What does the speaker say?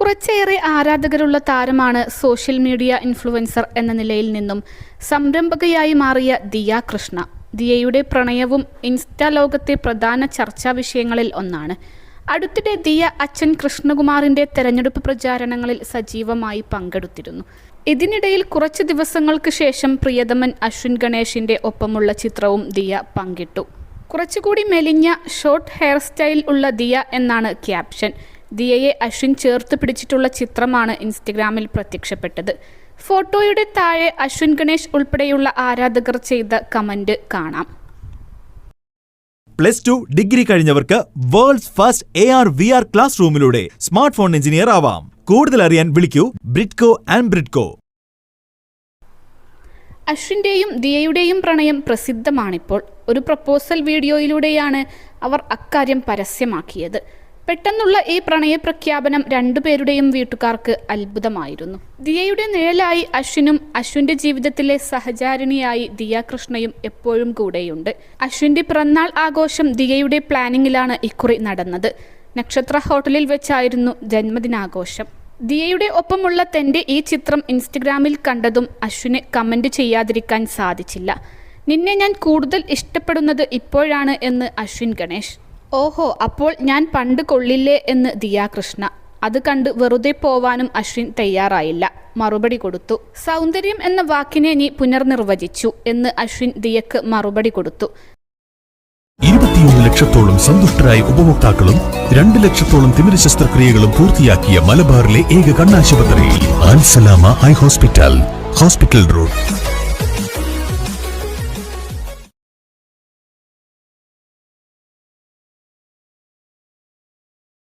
കുറച്ചേറെ ആരാധകരുള്ള താരമാണ് social media influencer എന്ന നിലയിൽ നിന്നും സംരംഭകയായി മാറിയ ദിയ കൃഷ്ണ. ദിയയുടെ പ്രണയവും ഇൻസ്റ്റാ ലോകത്തെ പ്രധാന ചർച്ചാ വിഷയങ്ങളിൽ ഒന്നാണ്. അടുത്തിടെ ദിയ അച്ഛൻ കൃഷ്ണകുമാറിന്റെ തെരഞ്ഞെടുപ്പ് പ്രചാരണങ്ങളിൽ സജീവമായി പങ്കെടുത്തിരുന്നു. ഇതിനിടയിൽ കുറച്ച് ദിവസങ്ങൾക്ക് ശേഷം പ്രിയതമൻ അശ്വിൻ ഗണേഷിന്റെ ഒപ്പമുള്ള ചിത്രവും ദിയ പങ്കിട്ടു. കുറച്ചുകൂടി മെലിഞ്ഞ ഷോർട്ട് ഹെയർ സ്റ്റൈൽ ഉള്ള ദിയ എന്നാണ് ക്യാപ്ഷൻ. ദിയയെ അശ്വിൻ ചേർത്ത് പിടിച്ചിട്ടുള്ള ചിത്രമാണ് ഇൻസ്റ്റഗ്രാമിൽ പ്രത്യക്ഷപ്പെട്ടത്. ഫോട്ടോയുടെ താഴെ അശ്വിൻ ഗണേഷ് ഉൾപ്പെടെയുള്ള ആരാധകർ ചെയ്ത കമന്റ് കാണാം. Plus two degree കഴിഞ്ഞവർക്ക് world's first A R V R class റൂമിലൂടെ smart phone engineer ആവാം. കൂടുതൽ അറിയാൻ വിളിക്കൂ ബ്രിഡ്കോ ആൻഡ് ബ്രിഡ്കോ. അശ്വിന്റെയും ദിയയുടെയും പ്രണയം പ്രസിദ്ധമാണിപ്പോൾ. ഒരു പ്രപ്പോസൽ വീഡിയോയിലൂടെയാണ് അവർ അക്കാര്യം പരസ്യമാക്കിയത്. പെട്ടെന്നുള്ള ഈ പ്രണയ പ്രഖ്യാപനം രണ്ടുപേരുടെയും വീട്ടുകാർക്ക് അത്ഭുതമായിരുന്നു. ദിയയുടെ നിഴലായി അശ്വിനും അശ്വിന്റെ ജീവിതത്തിലെ സഹചാരിണിയായി ദിയ കൃഷ്ണയും എപ്പോഴും കൂടെയുണ്ട്. അശ്വിന്റെ പിറന്നാൾ ആഘോഷം ദിയയുടെ പ്ലാനിങ്ങിലാണ് ഇക്കുറി നടന്നത്. നക്ഷത്ര ഹോട്ടലിൽ വെച്ചായിരുന്നു ജന്മദിനാഘോഷം. ദിയയുടെ ഒപ്പമുള്ള തന്റെ ഈ ചിത്രം ഇൻസ്റ്റഗ്രാമിൽ കണ്ടതും അശ്വിന് കമന്റ് ചെയ്യാതിരിക്കാൻ സാധിച്ചില്ല. നിന്നെ ഞാൻ കൂടുതൽ ഇഷ്ടപ്പെടുന്നത് ഇപ്പോഴാണ് എന്ന് അശ്വിൻ ഗണേഷ്. ഓഹോ അപ്പോൾ ഞാൻ പണ്ട് കൊള്ളില്ലേ എന്ന് ദിയാകൃഷ്ണ. അത് കണ്ട് വെറുതെ പോവാനും അശ്വിൻ തയ്യാറായില്ല. മറുപടി കൊടുത്തു. സൗന്ദര്യം എന്ന വാക്കിനെ നീ പുനർനിർവചിച്ചു എന്ന് അശ്വിൻ ദിയക്ക് മറുപടി കൊടുത്തു. ഇരുപത്തിയൊന്ന് ലക്ഷത്തോളം സന്തുഷ്ടരായ ഉപഭോക്താക്കളും രണ്ട് ലക്ഷത്തോളം തിമിര ശസ്ത്രക്രിയകളും പൂർത്തിയാക്കിയ മലബാറിലെ ഏക കണ്ണാശുപത്രി Ansalama eye hospital. Hospital road.